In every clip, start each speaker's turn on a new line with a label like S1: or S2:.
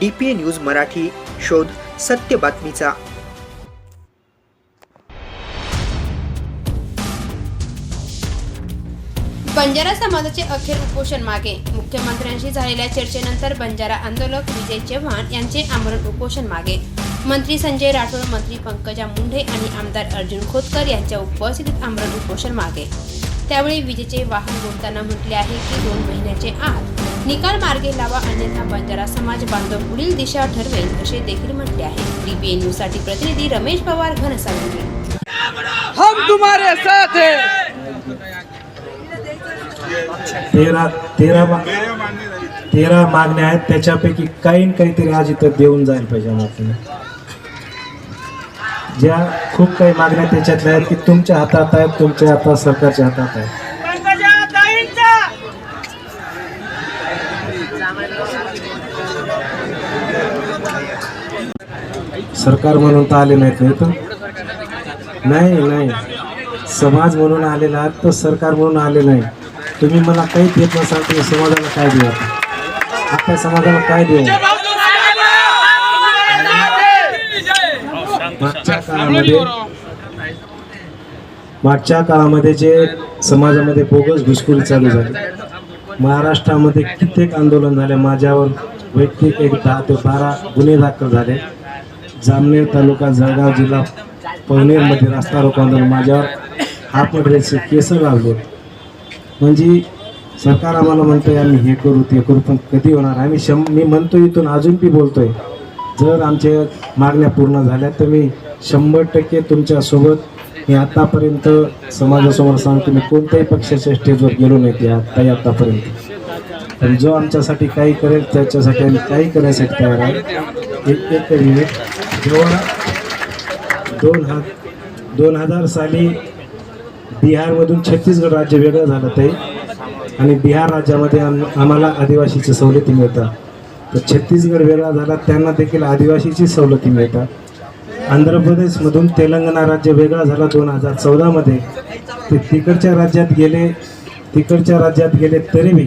S1: D P news Marathi शोध सत्य बातमीचा.
S2: बंजारा समाजाचे अखेर उपोषण मागे. मुख्यमंत्र्यांशी झालेल्या चर्चेनंतर बंजारा आंदोलक विजय चव्हाण यांचे आमरण उपोषण मागे. मंत्री संजय राठोड मंत्री पंकजा मुंढे आणि आमदार अर्जुन खोतकर यांच्या उपस्थितीत आमरण उपोषण मागे. त्यावेळी विजेचे वाहन बोलताना म्हटले आहे की दोन महिन्याचे आत निकाल मार्गे लावा अन्यथा बंजारा समाज बांधव पुढील दिशा ठरवेल असे देखील म्हटले आहे. डीबीए न्यूजसाठी प्रतिनिधी रमेश पवार घनसावंगी.
S3: हम तुम्हारे साथ हैं।
S4: तेरा तेरा तेरा मागण्या आहेत त्याच्यापैकी काही न काहीतरी आज इथं देऊन जायला पाहिजे आम्हाला. ज्या खूप काही मागण्या त्याच्यातल्या आहेत की तुमच्या हातात आहेत तुमच्या हातात सरकारच्या हातात आहेत. सरकार म्हणून तर आले नाहीत नाही तर. नाही नाही. समाज म्हणून आलेला आहात तर सरकार म्हणून आले नाही. तुम्ही मला काही देत नसाल तुम्ही समाजाला काय देऊ? आता? आता समाजाला काय देऊ? मागच्या काळामध्ये मागच्या काळामध्ये जे समाजामध्ये बोगस घुसखोरी चालू झाली. महाराष्ट्रामध्ये कित्येक आंदोलन झाले. माझ्यावर वैयक्तिक एक दहा ते बारा गुन्हे दाखल झाले. जामनेर तालुका जळगाव जिल्हा पवनेरमध्ये रस्ता रोको माझ्यावर हाफ मटेरियलचे केस लागले म्हणजे सरकार आम्हाला म्हणतोय आम्ही हे करू ते करू पण कधी होणार? आम्ही शं मी म्हणतो इथून अजून बी बोलतोय. जर आमच्या मागण्या पूर्ण झाल्या तर मी शंभर टक्के तुमच्यासोबत मी आत्तापर्यंत समाजासमोर सांगतो मी कोणत्याही पक्षाच्या स्टेजवर गेलो नाही ते आत्ताही आत्तापर्यंत पण जो आमच्यासाठी काही करेल त्याच्यासाठी आम्ही काही करण्यासाठी तयार आहे. एक एक मिनिट दोन हा दोन हजार साली बिहारमधून छत्तीसगड राज्य वेगळं झालं ते. आणि बिहार राज्यामध्ये आम आम्हाला आदिवासीची सवलती मिळतात. तर छत्तीसगड वेगळा झाला त्यांना देखील आदिवासीची सवलती मिळतात. आंध्र प्रदेशमधून तेलंगणा राज्य वेगळा झाला दोन हजार चौदामध्ये. ते तिकडच्या राज्यात गेले तिकडच्या राज्यात गेले तरी बी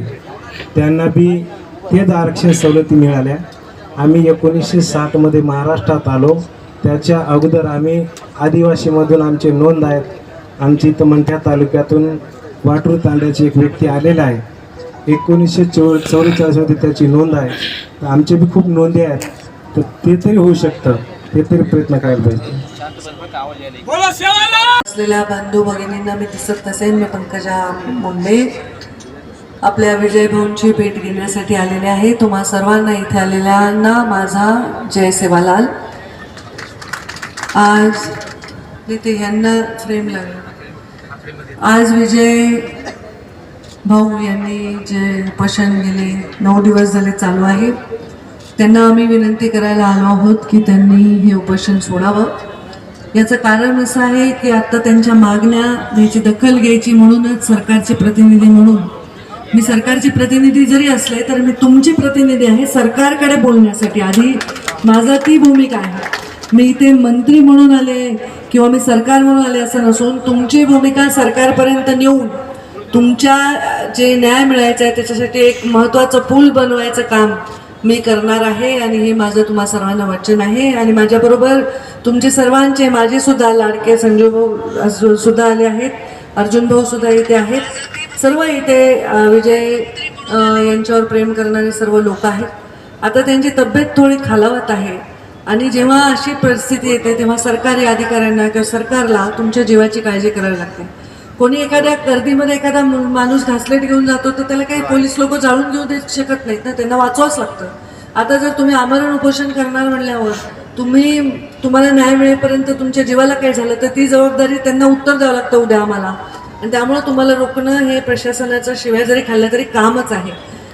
S4: त्यांना बी तेच आरक्षण सवलती मिळाल्या. आम्ही एकोणीसशे साठमध्ये महाराष्ट्रात आलो. त्याच्या अगोदर आम्ही आदिवासीमधून आमचे नोंद आहेत. आमची इथं मंठ्या तालुक्यातून वाटूर तांड्याची एक व्यक्ती आलेला आहे. एकोणीसशे चौ चौवेचाळीसमध्ये त्याची नोंद आहे. तर आमचे बी खूप नोंदी आहेत. तर ते तरी होऊ शकतं. ते तरी प्रयत्न करायला पाहिजे.
S3: बोलो सेवाला
S5: असलेल्या बंधू भगिनींना मी दिसत नसेन मी पंकजा मुंबई. आपल्या विजयभाऊंची भेट घेण्यासाठी आलेले आहे. तुम्हा सर्वांना इथे आलेल्यांना माझा जय सेवालाल. आज तिथे यांना फ्रेम लागला. आज विजय भाऊ यांनी जे उपोषण गेले नऊ दिवस झाले चालू आहे. त्यांना आम्ही विनंती करायला आलो आहोत की त्यांनी हे उपोषण सोडावं. याचं कारण असं आहे की आत्ता त्यांच्या मागण्या याची दखल घ्यायची म्हणूनच सरकारचे प्रतिनिधी म्हणून मी सरकारचे प्रतिनिधी जरी असले तर मी तुमची प्रतिनिधी आहे सरकारकडे बोलण्यासाठी. आधी माझा ती भूमिका आहे. मी इथे मंत्री म्हणून आले किंवा मी सरकार म्हणून आले असं नसून तुमची भूमिका सरकारपर्यंत नेऊन तुमच्या जे न्याय मिळायचा आहे त्याच्यासाठी एक महत्त्वाचं पूल बनवायचं काम मी करणार आहे आणि हे माझं तुम्हा सर्वांना वचन आहे आणि माझ्याबरोबर तुमचे सर्वांचे माझे सुद्धा लाडके संजय भाऊ सुद्धा आले आहेत. अर्जुन भाऊ सुद्धा इथे आहेत. सर्व इथे विजय यांच्यावर प्रेम करणारे सर्व लोक आहेत. आता त्यांची तब्येत थोडी खालावत आहे. आणि जेव्हा अशी परिस्थिती येते तेव्हा सरकारी अधिकाऱ्यांना किंवा सरकारला तुमच्या जीवाची काळजी करावी लागते. कोणी एखाद्या गर्दीमध्ये एखादा माणूस घासलेट घेऊन जातो तर त्याला काही पोलीस लोक जाळून घेऊ देऊ शकत नाहीत ना त्यांना वाचवाच लागतं. आता जर तुम्ही आमरण उपोषण करणार म्हणल्यावर तुम्ही तुम्हाला न्याय मिळेपर्यंत तुमच्या जीवाला काय झालं तर ती जबाबदारी त्यांना उत्तर द्यावं लागतं उद्या आम्हाला. आणि त्यामुळं तुम्हाला रोखणं हे प्रशासनाचा शिवाय जरी खाल्लं तरी कामच आहे.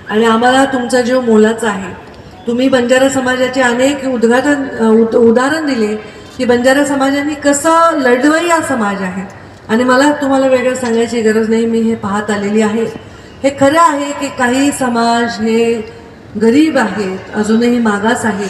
S5: आणि आम्हाला तुमचा जीव मोलाचा आहे. तुम्ही बंजारा समाजाचे अनेक उद्घाटन उद- उदाहरण दिले की बंजारा समाजाने कसं लढवई हा समाज आहे. आणि मला तुम्हाला वेगळं सांगायची गरज नाही मी हे पाहत आलेली आहे. हे खरं आहे की काही समाज हे गरीब आहेत अजूनही मागास आहेत.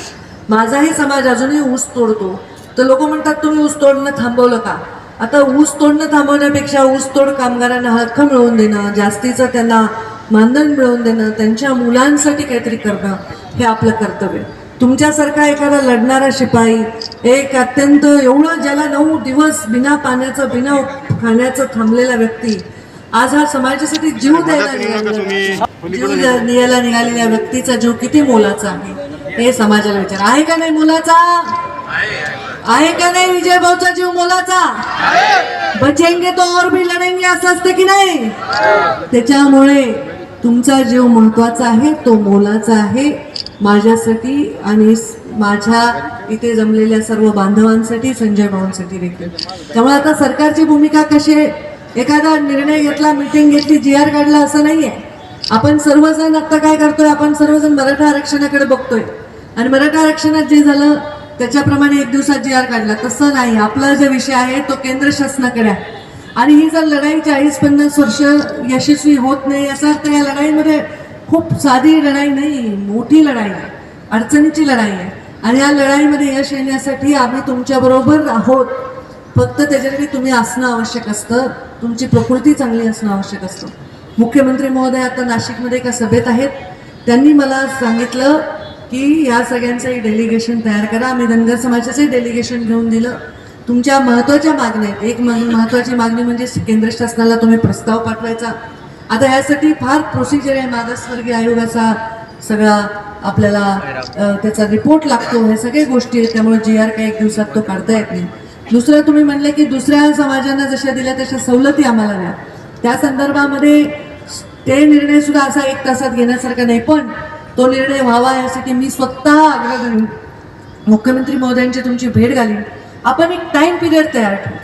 S5: माझाही समाज अजूनही ऊस तोडतो. तर लोक म्हणतात तुम्ही ऊस तोडणं थांबवलं का? आता ऊस तोडणं थांबवण्यापेक्षा ऊसतोड कामगारांना हक्क मिळवून देणं जास्तीचं त्यांना मानधन मिळवून देणं त्यांच्या मुलांसाठी काहीतरी करणं हे आपलं कर्तव्य. तुमच्यासारखा एखादा लढणारा शिपाई एक अत्यंत एवढं ज्याला नऊ दिवस बिना पाण्याचं बिना खाण्याचं थांबलेला व्यक्ती आज हा समाजासाठी जीव द्यायला जीव द्या- द्यायला निघालेल्या व्यक्तीचा जीव किती मोलाचा आहे हे समाजाला विचार. आहे का नाही मोलाचा? आहे का नाही विजय भाऊचा जीव मोलाचा? बचेंगे तो और भी लढेंगे असं असतं की नाही? त्याच्यामुळे तुमचा जीव महत्त्वाचा आहे तो मोलाचा आहे. माझ्यासाठी आणि माझ्या इथे जमलेल्या सर्व बांधवांसाठी संजय भाऊंसाठी देखील. त्यामुळे आता सरकारची भूमिका कशी आहे? एखादा निर्णय घेतला मिटिंग घेतली जी आर काढला असं नाही आहे आपण सर्वजण आता काय करतोय? आपण सर्वजण मराठा आरक्षणाकडे बघतोय. आणि मराठा आरक्षणात जे झालं त्याच्याप्रमाणे एक दिवसात जी आर काढला. तसं नाही. आपला जो विषय आहे तो केंद्र शासनाकडे आहे. आणि ही जर लढाई चाळीस पन्नास वर्ष यशस्वी होत नाही याचा अर्थ या लढाईमध्ये खूप साधी लढाई नाही मोठी लढाई आहे. अडचणीची लढाई आहे. आणि या लढाईमध्ये यश येण्यासाठी आम्ही तुमच्याबरोबर आहोत. फक्त त्याच्यासाठी तुम्ही असणं आवश्यक असतं. तुमची प्रकृती चांगली असणं आवश्यक असतं. मुख्यमंत्री महोदय आता नाशिकमध्ये एका सभेत आहेत. त्यांनी मला सांगितलं की या सगळ्यांचंही डेलिगेशन तयार करा. आम्ही धनगर समाजाचंही डेलिगेशन घेऊन दिलं. तुमच्या महत्त्वाच्या मागण्या आहेत. एक मह- महत्त्वाची मागणी म्हणजे केंद्र शासनाला तुम्ही प्रस्ताव पाठवायचा. आता यासाठी फार प्रोसिजर आहे. मागासवर्गीय आयोगाचा सगळा आपल्याला त्याचा रिपोर्ट लागतो. हे सगळे गोष्टी आहेत. त्यामुळे जी आर काही एक दिवसात तो काढता येत नाही. दुसरं तुम्ही म्हणले की दुसऱ्या समाजांना जशा दिल्या तशा सवलती आम्हाला द्या. त्या संदर्भामध्ये ते निर्णय सुद्धा असा एक तासात घेण्यासारखा नाही. पण तो निर्णय व्हावा यासाठी मी स्वतः आग्रह धरून मुख्यमंत्री महोदयांची तुमची भेट घालीन. आपण एक टाईम पिरियड तयार ठेवू.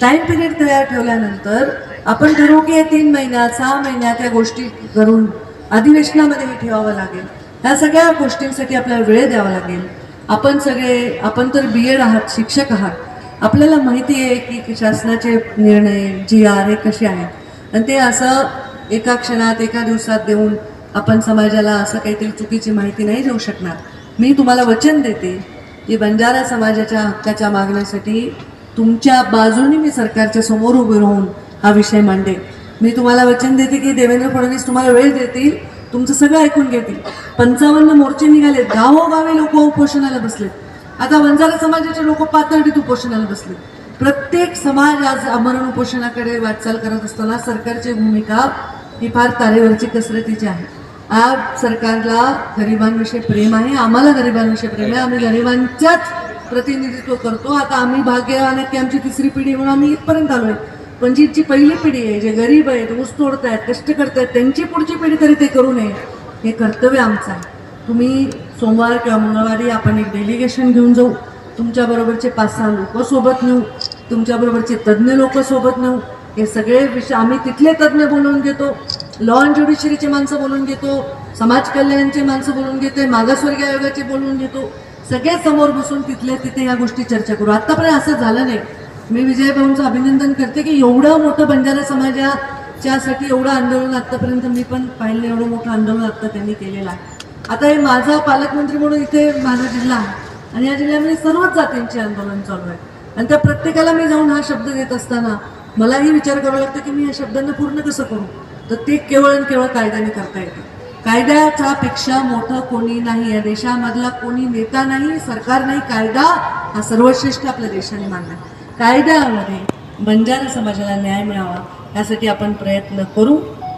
S5: टाईम पिरियड तयार ठेवल्यानंतर आपण ठरवू की या तीन महिन्यात सहा महिन्यात या गोष्टी करून अधिवेशनामध्ये हे ठेवावं लागेल. ह्या सगळ्या गोष्टींसाठी आपल्याला वेळ द्यावा लागेल. आपण सगळे आपण तर बी एड आहात शिक्षक आहात. आपल्याला माहिती आहे की शासनाचे निर्णय जी आर हे कसे आहेत. आणि ते असं एका क्षणात एका दिवसात देऊन आपण समाजाला असं काहीतरी चुकीची माहिती नाही देऊ शकणार. मी तुम्हाला वचन देते की बंजारा समाजाच्या हक्काच्या मागण्यासाठी तुमच्या बाजूने मी सरकारच्या समोर उभे राहून हा विषय मांडे मी तुम्हाला वचन देते की देवेंद्र फडणवीस तुम्हाला वेळ देतील तुमचं सगळं ऐकून घेतील. पंचावन्न मोर्चे निघाले गावोगावी लोक उपोषणाला बसलेत. आता बंजारा समाजाचे लोक पातळीत उपोषणाला बसले प्रत्येक समाज आज आमरण उपोषणाकडे वाटचाल करत असताना सरकारची भूमिका ही फार तारेवरची कसरतीची आहे. आज सरकारला गरिबांविषयी प्रेम आहे आम्हाला गरिबांविषयी प्रेम आहे. आम्ही गरिबांच्याच प्रतिनिधित्व करतो. आता आम्ही भाग्यवान आहेत की आमची तिसरी पिढी म्हणून आम्ही इथपर्यंत आलो आहे पण जी जी पहिली पिढी आहे जे गरीब आहेत ऊस तोडतायत कष्ट करतायत त्यांची पुढची पिढी तरी ते करू नये हे कर्तव्य आमचं आहे. तुम्ही सोमवार किंवा मंगळवारी आपण एक डेलिगेशन घेऊन जाऊ. तुमच्याबरोबरचे पाच सहा लोक सोबत नेऊ. तुमच्याबरोबरचे तज्ज्ञ लोक सोबत नेऊ. हे सगळे विषय आम्ही तिथले तज्ज्ञ बोलवून घेतो. लॉ अँड ज्युडिशरीचे माणसं बोलून घेतो समाज कल्याणचे माणसं बोलून घेते मागासवर्गीय आयोगाचे बोलून घेतो सगळे समोर बसून तिथल्या तिथे या गोष्टी चर्चा करू. आत्तापर्यंत असं झालं नाही. मी विजय भाऊंचं अभिनंदन करते की एवढं मोठं बंजारा समाजाच्यासाठी एवढं आंदोलन आत्तापर्यंत मी पण पाहिलं एवढं मोठं आंदोलन आत्ता त्यांनी केलेलं आहे. आता हे माझा पालकमंत्री म्हणून इथे माझा जिल्हा आहे आणि या जिल्ह्यामध्ये सर्वच जातींचे आंदोलन चालू आहे. आणि त्या प्रत्येकाला मी जाऊन हा शब्द देत असताना मलाही विचार करावा लागतो की मी या शब्दांना पूर्ण कसं करू? तर ते केवळ आणि केवळ कायद्याने करता येतं. कायद्याच्या पेक्षा मोठं कोणी नाही या देशामधला कोणी नेता नाही सरकार नाही कायदा हा सर्वश्रेष्ठ आपल्या देशाने मानला. कायद्यामध्ये बंजारा समाजाला न्याय मिळावा यासाठी आपण प्रयत्न करू.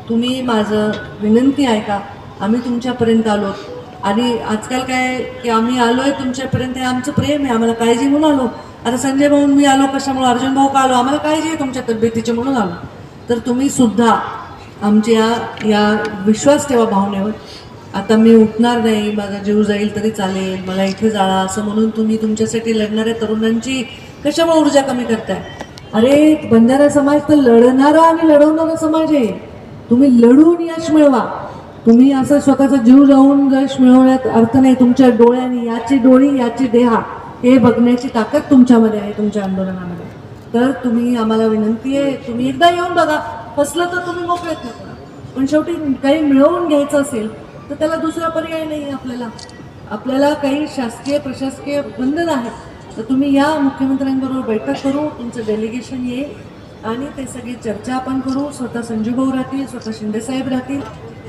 S5: तुम्ही माझं विनंती आहे का? आम्ही तुमच्यापर्यंत आलो. आणि आजकाल काय की आम्ही आलो आहे तुमच्यापर्यंत हे आमचं प्रेम आहे आम्हाला काळजी म्हणून आलो. आता संजय भाऊ मी आलो कशामुळे? अर्जुन भाऊ का आलो? आम्हाला काळजी आहे तुमच्या तब्येतीची म्हणून आलो. तर तुम्ही सुद्धा आमच्या या विश्वास ठेवा भावनेवर. आता मी उठणार नाही माझा जीव जाईल तरी चालेल मला इथे जाळा असं म्हणून तुम्ही तुमच्यासाठी लढणाऱ्या तरुणांची कशामुळे ऊर्जा कमी करताय? अरे बंजारा समाज तर लढणारा आणि लढवणारा समाज आहे. तुम्ही लढून यश मिळवा. तुम्ही असं स्वतःचा जीव जाऊन यश मिळवण्यात अर्थ नाही. तुमच्या डोळ्यांनी याची डोळी याची देहा हे बघण्याची ताकद तुमच्यामध्ये आहे तुमच्या आंदोलनामध्ये. तर तुम्ही आम्हाला विनंती आहे तुम्ही एकदा येऊन बघा. फसलं तर तुम्ही मोकळेत पण शेवटी काही मिळवून घ्यायचं असेल तर त्याला दुसरा पर्याय नाही आहे आपल्याला. आपल्याला काही शासकीय प्रशासकीय बंधन आहेत तर तुम्ही या मुख्यमंत्र्यांबरोबर बैठक करू तुमचं डेलिगेशन येईल आणि ते सगळी चर्चा आपण करू. स्वतः संजूभाऊ राहतील स्वतः शिंदेसाहेब राहतील.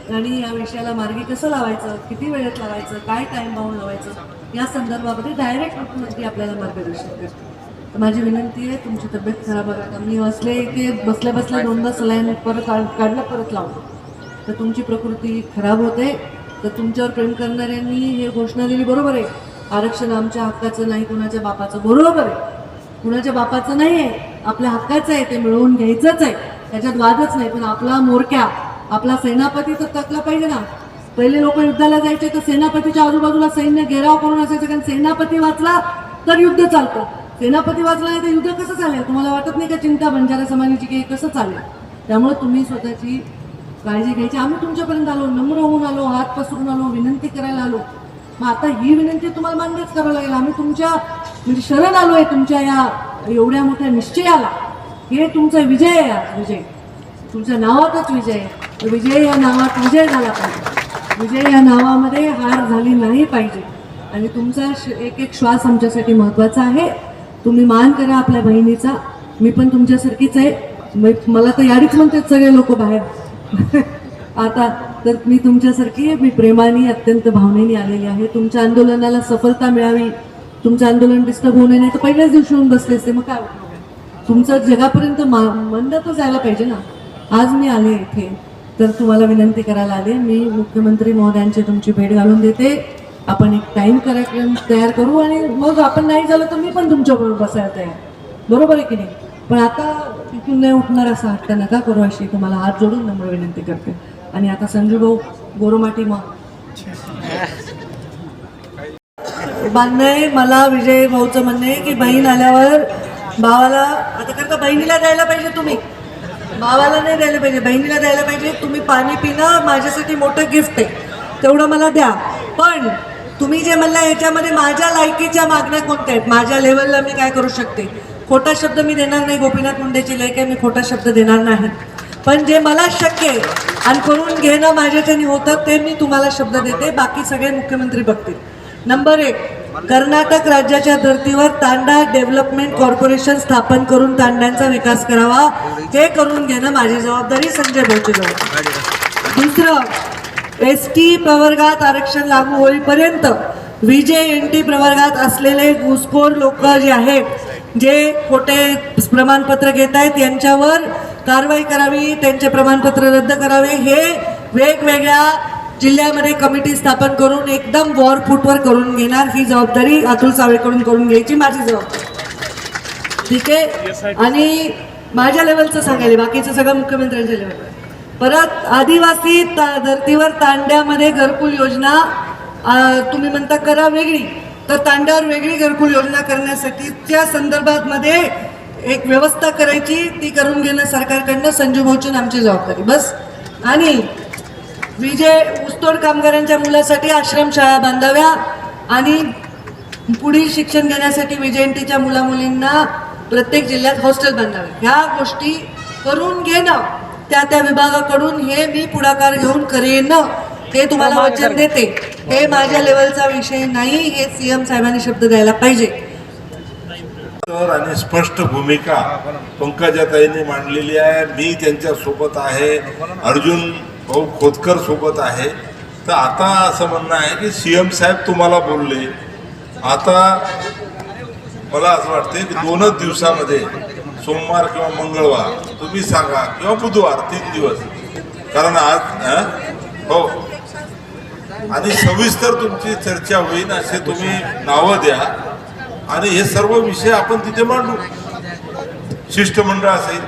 S5: आणि या विषयाला मार्गी कसं लावायचं किती वेळेत लावायचं काय टाईम बाउंड लावायचं या संदर्भामध्ये डायरेक्ट मुख्यमंत्री आपल्याला मार्गदर्शन करतील. तर माझी विनंती आहे तुमची तब्येत खराब आहे. आता मी असले की बसल्या बसल्या दोनदा सलाईन परत काढ- काढलं परत लावलं. तर तुमची प्रकृती खराब होते. तर तुमच्यावर प्रेम करणाऱ्यांनी हे घोषणा दिली बरोबर आहे. आरक्षण आमच्या हक्काचं नाही कुणाच्या बापाचं. बरोबर आहे. कुणाच्या बापाचं नाही आहे. आपल्या हक्काचं आहे ते मिळवून घ्यायचंच आहे. त्याच्यात वादच नाही पण आपला मोरक्या आपला सेनापती तर तकला पाहिजे ना. पहिले लोक युद्धाला जायचे तर सेनापतीच्या आजूबाजूला सैन्य घेराव करून असायचं. कारण सेनापती वाचला तर युद्ध चालतं. सेनापती वाचला नाही तर युद्ध कसं चालेल तुम्हाला वाटत नाही का चिंता बंजारा समाजाची की हे कसं चालेल त्यामुळे तुम्ही स्वतःची काळजी घ्यायची. आम्ही तुमच्यापर्यंत आलो नम्र होऊन आलो हात पसरून आलो विनंती करायला आलो. मग आता ही विनंती तुम्हाला मान्यच करावं लागेल. आम्ही तुमच्या म्हणजे शरण आलो आहे तुमच्या या एवढ्या मोठ्या निश्चयाला. हे तुमचा विजय आहे विजय. तुमच्या नावातच विजय आहे. विजय या नावात विजय झाला पाहिजे. विजय या नावामध्ये हार झाली नाही पाहिजे. आणि तुमचा श- एक एक श्वास आमच्यासाठी महत्त्वाचा आहे. तुम्ही मान करा आपल्या बहिणीचा. मी पण तुमच्यासारखीच आहे. मला तर याडीच म्हणतात सगळे लोक बाहेर. आता तर मी तुमच्यासारखी आहे. मी प्रेमाने अत्यंत भावनेने आलेली आहे. तुमच्या आंदोलनाला सफलता मिळावी. तुमचं आंदोलन डिस्टर्ब होऊ नये नाही तर पहिल्याच दिवशी येऊन बसले असते. मग काय तुमचं जगापर्यंत मा मंद तर जायला पाहिजे ना. आज मी आले इथे. तर तुम्हाला विनंती करायला आले. मी मुख्यमंत्री महोदयांची तुमची भेट घालून देते. आपण एक टाईम कार्यक्रम तयार करू आणि मग आपण नाही झालं तर मी पण तुमच्याबरोबर बसायला तयार. बरोबर आहे की नाही? पण आता तिथून नाही उठणार असं हट्ट नका करू अशी तुम्हाला हात जोडून नम्र विनंती करते. आणि आता संजू भाऊ गोरोमाटी मग मान्य आहे मला विजय भाऊचं म्हणणं आहे की बहीण आल्यावर भावाला आता कारण का बहिणीला द्यायला पाहिजे तुम्ही. भावाला नाही द्यायला पाहिजे बहिणीला द्यायला पाहिजे. तुम्ही पाणी पिणं माझ्यासाठी मोठं गिफ्ट आहे. तेवढं मला द्या. पण तुम्ही जे म्हणला याच्यामध्ये माझ्या लायकीच्या मागण्या कोणत्या आहेत? माझ्या लेवलला मी काय करू शकते? खोटा शब्द मी देणार नाही गोपीनाथ मुंडेची लेख आहे मी खोटा शब्द देणार नाही. पण जे मला शक्य आहे आणि करून घेणं माझ्याच्याने होतं ते मी तुम्हाला शब्द देते बाकी सगळे मुख्यमंत्री बघतील. नंबर एक कर्नाटक राज्याच्या धर्तीवर तांडा डेव्हलपमेंट कॉर्पोरेशन स्थापन करून तांड्यांचा विकास करावा हे करून घेणं माझी जबाबदारी संजय भाऊची जबाबदारी. दुसरं एस टी प्रवर्गात आरक्षण लागू होईपर्यंत विजय एन टी प्रवर्गात असलेले घुसखोर लोक जे आहेत जे खोटे प्रमाणपत्र घेत आहेत यांच्यावर कारवाई करावी त्यांचे प्रमाणपत्र रद्द करावे हे वेगवेगळ्या जिल्ह्यामध्ये कमिटी स्थापन करून एकदम वॉर फूटवर करून घेणार. ही जबाबदारी अतुल सावेकडून करून घ्यायची माझी जबाबदारी. ठीक आहे? आणि माझ्या लेवलचं सांगायला बाकीचं सगळं मुख्यमंत्र्यांच्या लेवलवर परत आदिवासी ता- धर्तीवर तांड्यामध्ये घरकुल योजना तुम्ही म्हणता करा वेगळी. तर तांड्यावर वेगळी घरकुल योजना करण्यासाठी त्या संदर्भात मध्ये एक व्यवस्था करायची ती करून घेणं सरकारकडनं संजू भाऊची आमची जबाबदारी. बस. आणि विजय ऊसतोड कामगारांच्या मुलासाठी आश्रमशाळा बांधाव्या आणि पुढील शिक्षण घेण्यासाठी विजयंतीच्या मुलामुलींना प्रत्येक जिल्ह्यात हॉस्टेल बांधावे. ह्या गोष्टी करून घेणं त्या त्या विभागाकडून हे मी पुढाकार घेऊन करेन. हे तुम्हाला वचन देते. हे माझ्या लेवलचा विषय नाही हे सीएम साहेबांनी शब्द द्यायला पाहिजे.
S6: तर आणि स्पष्ट भूमिका पंकजाताईंनी मांडलेली आहे. मी त्यांच्यासोबत आहे. अर्जुन भाऊ खोतकर सोबत आहे. तर आता असं म्हणणं आहे की सी एम साहेब तुम्हाला बोलले. आता मला असं वाटते की दोनच दिवसामध्ये सोमवार किंवा मंगळवार तुम्ही सांगा किंवा बुधवार तीन दिवस. कारण आज हं? आणि सविस्तर तुमची चर्चा होईल असे तुम्ही नावं द्या. आणि हे सर्व विषय आपण तिथे मांडू. शिष्टमंडळ असेल.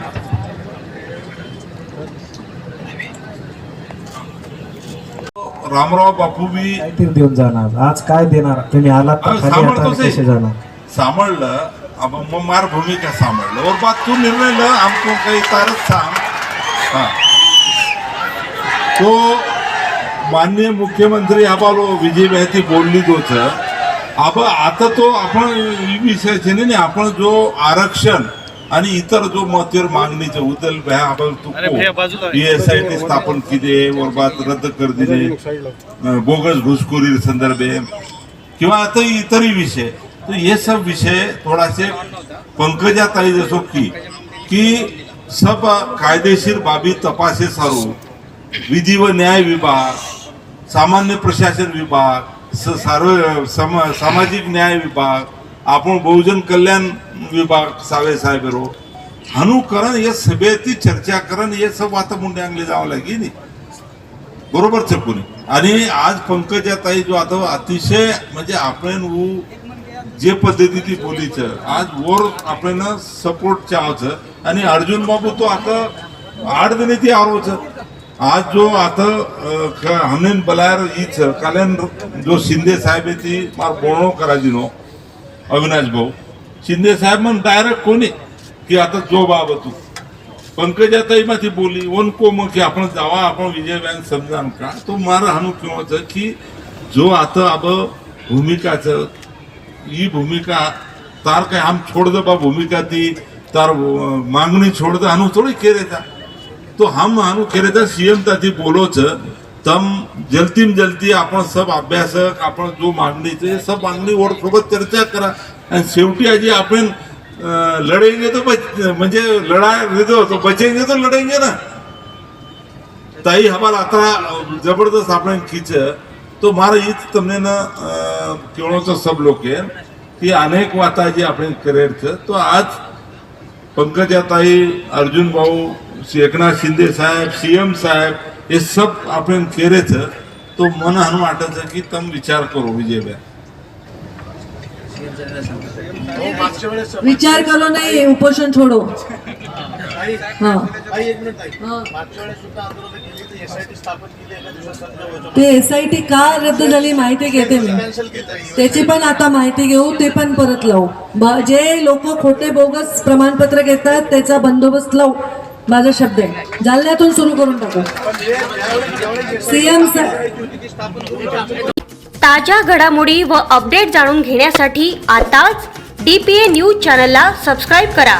S6: रामराव बापू बी
S4: काहीतरी देऊन जाणार? आज काय देणार? तुम्ही जाणार?
S6: सांभाळलं अब मग मार भूमिका सांभाळलं और बात तू निर्णय ल हमको काही तारच सांग हा। तो माननीय मुख्यमंत्री आबालो विजय बहती बोलली तोच अब आता तो आपण विषयाचे नाही नाही, आपण जो आरक्षण आणि इतर जो मतदार मागणीचे उदल भ्या आपण तू एस आय टी स्थापन किदे और बात रद्द कर दिले बोगस घुसखोरी संदर्भे किंवा आता इतरही विषय. तो ये सब विषय थोड़ा से पंकजा ताई जसो की कि सब कायदेशीर बाबी तपासे सारू विधी व न्याय विभाग सामान्य प्रशासन विभाग स सार्व सम सामाजिक न्याय विभाग आपण बहुजन कल्याण विभाग सावे साहेब रो हानू करण हे सभेची चर्चा करण हे सब आता मुंडे अंगले जावं लागेल नी. बरोबर चकुनी आणि आज पंकजाताई जो आता अतिशय म्हणजे आपण उ- जे पद्धती बोलीचं. आज वर आपल्याला सपोर्ट चावचं आणि अर्जुन बाबू तो आता आठ दिने ती आरोच आज जो आता अ, हमेन बलायर ईच काल्यान जो शिंदे साहेब आहे ती मार बोलणं करायची नो अविनाश भाऊ. शिंदे साहेब मग डायरेक्ट कोणी? की आता जो बाब तू. पंकजाताई मा ती बोली वन को मग की आपण जावा आपण विजय बँक समजा का? तो मार हानू किंवा की जो आता अब भूमिकाचं ही भूमिका तार काय आम छोड़ दो बा भूमिका ती तार अं, मागणी छोड़ दो हानू थोडी केरेता तो हम हानू केरेता सीएम ती बोलोच तम जलतीम जलती आपण सब अभ्यासक आपण जो मागणीचे सब मागणी वर सोबत चर्चा करा आणि शेवटी आजी आपण अं, लढेंगे तो बच म्हणजे लढा तो बचेंगे तो लढेंगे ना ताई हमारा आता जबरदस्त આપણે ખીચ तो मारा ये तो तुमने ना क्यों सा सब लोग के कि अनेक वाता जी आपने करेर थे तो आज पंकज जाताई अर्जुन बाबू श्री शिंदे साहेब सीएम साहेब ये सब आपने करे थे तो मन हम आटा था कि तुम विचार करो विजय भाई.
S5: विचार करो नहीं उपोषण छोड़ो. हा. ते एस आय टी का रद्द झाली माहिती घेते मी. त्याची पण आता माहिती घेऊ ते पण परत लावू. ब- जे लोक खोटे बोगस प्रमाणपत्र घेतात त्याचा बंदोबस्त लावू. माझा शब्द आहे. जालन्यातून सुरू करून टाकू. सीएम
S7: ताज्या घडामोडी व अपडेट जाणून घेण्यासाठी आताच डी पी ए न्यूज चॅनलला सबस्क्राईब करा.